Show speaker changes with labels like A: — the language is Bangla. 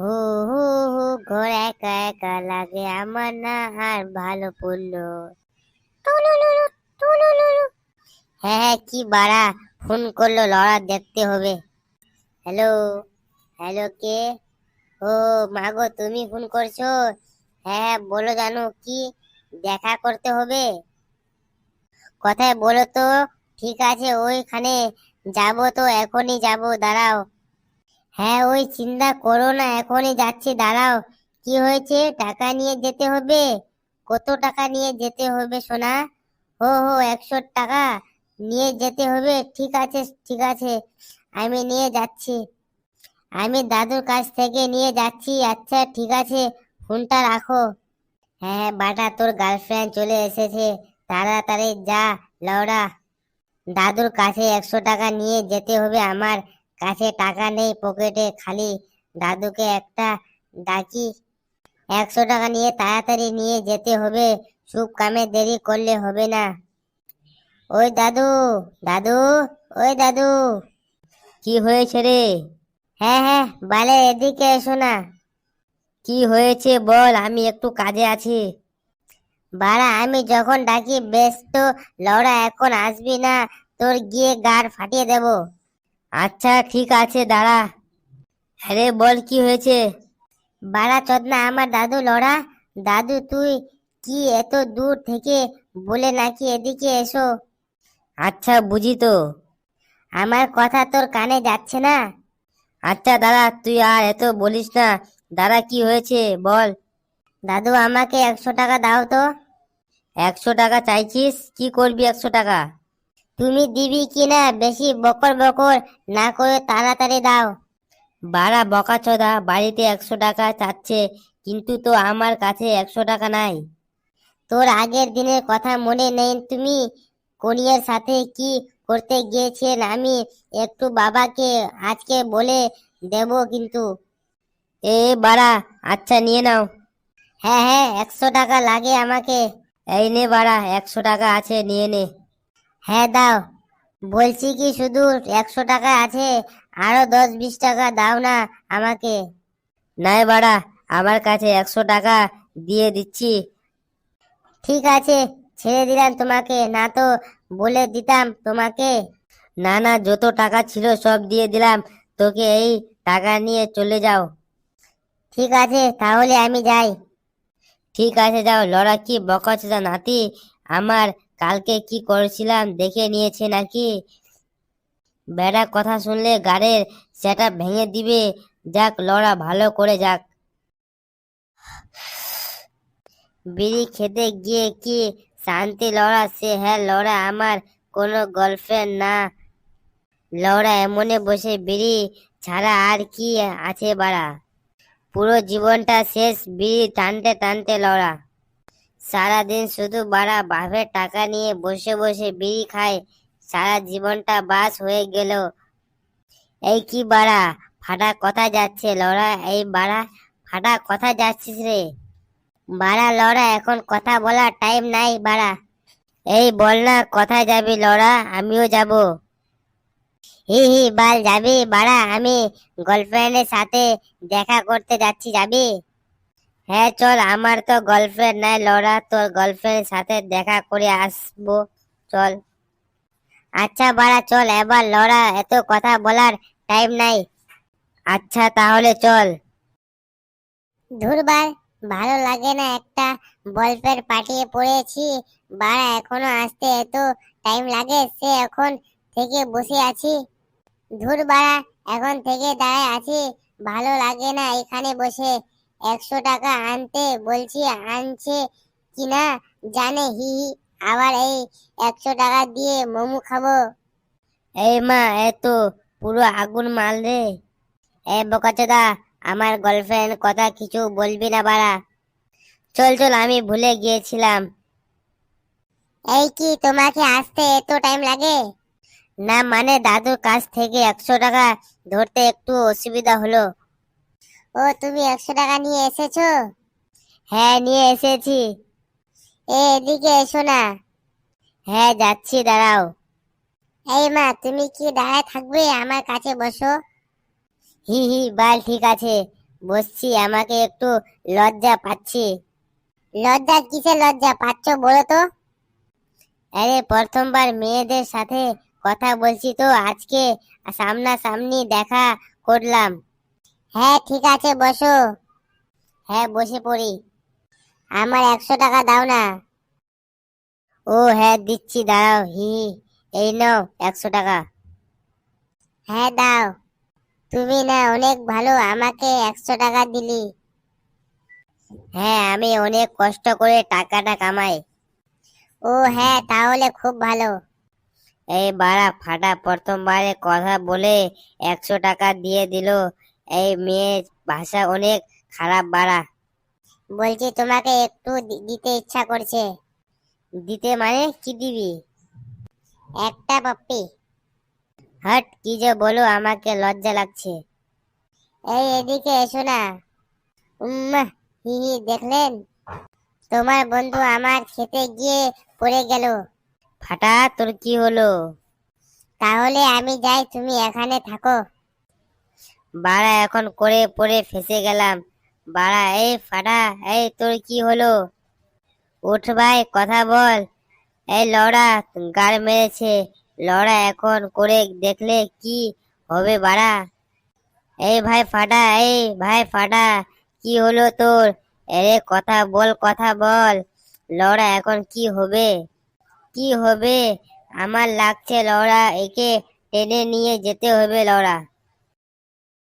A: হু হু হু ঘর একা একা লাগে, আমার না আর ভালো পড়ল। হ্যাঁ হ্যাঁ কি বাড়া, ফোন করল, লড়া দেখতে হবে। হ্যালো হ্যালো, কে? ও মাগো তুমি ফোন করছ? হ্যাঁ বলো জানো, কি দেখা করতে হবে? কথায় বলো তো, ঠিক আছে, ওইখানে যাব তো, এখনই যাব, দাঁড়াও। হ্যাঁ ওই চিন্তা করো না, এখনই যাচ্ছি, দাঁড়াও। কি হয়েছে? টাকা নিয়ে যেতে হবে? কত টাকা নিয়ে যেতে হবে সোনা? হো হো, একশো টাকা নিয়ে যেতে হবে? ঠিক আছে ঠিক আছে। আমি নিয়ে যাচ্ছি। আমি দাদুর কাছ থেকে নিয়ে যাচ্ছি। আচ্ছা ঠিক আছে, ফোনটা রাখো। হ্যাঁ বাটা, তোর গার্লফ্রেন্ড চলে এসেছে। তাড়াতাড়ি যা লওড়া দাদুর কাছে একশো টাকা নিয়ে যেতে হবে আমার। কাছে টাকা নেই পকেটে, খালি দাদুকে একটা ডাকি। একশো টাকা নিয়ে তাড়াতাড়ি নিয়ে যেতে হবে শুভ কামে দেরি করলে হবে না। ওই দাদু দাদু, ওই দাদু। কি হয়েছে রে? হ্যাঁ হ্যাঁ বালে, এদিকে এসো না। কি হয়েছে বল, আমি একটু কাজে আছি। বাড়া, আমি যখন ডাকি, বেশ তো, লড়া এখন আসবি না, তোর গিয়ে গাড় ফাটিয়ে দেব। আচ্ছা ঠিক আছে, দাঁড়া। আরে, বল কি হয়েছে? বাড়া চদনা, আমার দাদু লড়া। দাদু, তুই কি এত দূর থেকে বলে নাকি এদিকে এসো? আচ্ছা বুঝি তো। আমার কথা তোর কানে যাচ্ছে না? আচ্ছা দাদা, তুই আর এত বলিস না। দাদা, কি হয়েছে? বল। দাদু, আমাকে একশো টাকা দাও তো। একশো টাকা চাইছিস? কি করবি একশো টাকা? তুমি দিবি কি না বেশি বকর বকর না করে তাড়াতাড়ি দাও। বাড়া বকাচোদা বাড়িতে একশো টাকা চাচ্ছে, কিন্তু তো আমার কাছে একশো টাকা নাই। তোর আগের দিনের কথা মনে নেই তুমি? কোনিয়ার সাথে কি করতে গিয়েছেন? আমি একটু বাবাকে আজকে বলে দেব কিন্তু। এ বাড়া আচ্ছা নিয়ে নাও। হ্যাঁ হ্যাঁ একশো টাকা লাগে আমাকে। এই নে বাড়া, একশো টাকা আছে, নিয়ে নে। হ্যাঁ দাও। বলছি কি শুধু একশো টাকা আছে, আরও দশ বিশ টাকা দাও না আমাকে। নাই বাড়া, আমার কাছে একশো টাকা দিয়ে দিচ্ছি। ঠিক আছে, ছেড়ে দিলাম তোমাকে, না তো বলে দিতাম তোমাকে। না না, যত টাকা ছিল সব দিয়ে দিলাম, তোকে এই টাকা নিয়ে চলে যাও। ঠিক আছে, তাহলে আমি যাই। ঠিক আছে, যাও লড়া কি বকাচোদা নাতি, আমার কালকে কি করেছিলাম দেখে নিয়েছে নাকি? বেড়া কথা শুনলে গাড়ের সেটা ভেঙে দিবে। যাক লড়া ভালো করে যাক। বিড়ি খেতে গিয়ে কি শান্তি লড়া সে হ্যাঁ লড়া আমার কোনো গল্পের না। লড়া এমনে বসে বিড়ি ছাড়া আর কি আছে বাড়া? পুরো জীবনটা শেষ বিড়ি টানতে টানতে লড়া সারাদিন শুধু বাড়া বাপের টাকা নিয়ে বসে বসে বিড়ি খায়, সারা জীবনটা বাস হয়ে গেল। এই কি বাড়া, ফাটা কথা যাচ্ছে লড়া, এই বাড়া, ফাটা কথা যাচ্ছিস রে। বাড়া লড়া, এখন কথা বলার টাইম নাই বাড়া। এই বল না, কোথায় যাবি লড়া, আমিও যাব। হি হি, বাল, যাবি বাড়া, আমি গার্লফ্রেন্ডের সাথে দেখা করতে যাচ্ছি, যাবি? হ্যাঁ চল, আমার তো গার্লফ্রেন্ড নাই লড়া তোর গার্লফ্রেন্ডের সাথে দেখা করে আসব। চল। আচ্ছা বাড়া, চল, এবার লড়া এত কথা বলার টাইম নাই। আচ্ছা তাহলে চল। ধুরবার ভালো লাগে না একটা বলপের পাঠিয়ে পড়েছি। বাড়া, এখনও আসতে এত টাইম লাগে, সে এখন থেকে বসে আছি। ধুর, বাড়া, এখন থেকে দাঁড়ায় আছি। ভালো লাগে না এখানে বসে। একশো টাকা আনতে বলছি আনছে কিনা জানে হি হি। আবার এই একশো টাকা দিয়ে মোমো খাব। এই মা এত পুরো আগুন মাল রে। এ বোকাচোদা আমার গার্লফ্রেন্ড কথা কিছু বলবি না বাড়া। চল চল আমি ভুলে গিয়েছিলাম। এই কি তোমাকে আসতে এত টাইম লাগে? না মানে দাদুর কাছ থেকে একশো টাকা ধরতে একটু অসুবিধা হলো। ও, তুমি একশো টাকা নিয়ে এসেছ? হ্যাঁ নিয়ে এসেছি। এ, এদিকে এসো না। হ্যাঁ যাচ্ছি, দাঁড়াও। এই মা, তুমি কি দাঁড়ায় থাকবে? আমার কাছে বসো। হি হি, বাল, ঠিক আছে। বসছি, আমাকে একটু লজ্জা পাচ্ছি। লজ্জা? কিসে লজ্জা? পাচ্ছ বলো তো। আরে, প্রথমবার মেয়েদের সাথে কথা বলছি তো, আজকে সামনাসামনি দেখা করলাম। হ্যাঁ ঠিক আছে, বসো। হ্যাঁ বসে পড়ি। আমার একশো টাকা দাও না। ও হ্যাঁ দিচ্ছি, দাঁড়াও, হি এই নাও, একশো টাকা। হ্যাঁ দাও। তুমি না, অনেক ভালো, আমাকে একশো টাকা দিলি। হ্যাঁ আমি অনেক কষ্ট করে টাকাটা কামাই। ও হ্যাঁ তাহলে খুব ভালো। এই বাড়া, ফাটা প্রথমবারে কথা বলে একশো টাকা দিয়ে দিল। এই মেয়ের ভাষা অনেক খারাপ, বাড়া। বলছি, তোমাকে একটু দিতে ইচ্ছা করছে। দিতে মানে কি দিবি? একটা পপ্পি হট, কি যে বলো, আমাকে লজ্জা লাগছে। এই এদিকে এসো না। উম্মা হি হি দেখলেন? তোমার বন্ধু আমার খেতে গিয়ে পড়ে গেল। ফাটা, তোর কি হলো? তাহলে আমি যাই, তুমি এখানে থাকো। বাড়া এখন করে পড়ে ফেসে গেলাম। বাড়া, এই ফাটা, এই তোর কি হলো? উঠ ভাই, কথা বল। এই লড়া, গাড় মেরেছে। লড়া এখন করে দেখলে কি হবে বাড়া? এই ভাই ফাটা, এই ভাই ফাটা, কি হলো তোর? এরে কথা বল কথা বল। লড়া এখন কি হবে? কি হবে? আমার লাগছে লড়া, একে টেনে নিয়ে যেতে হবে লড়া।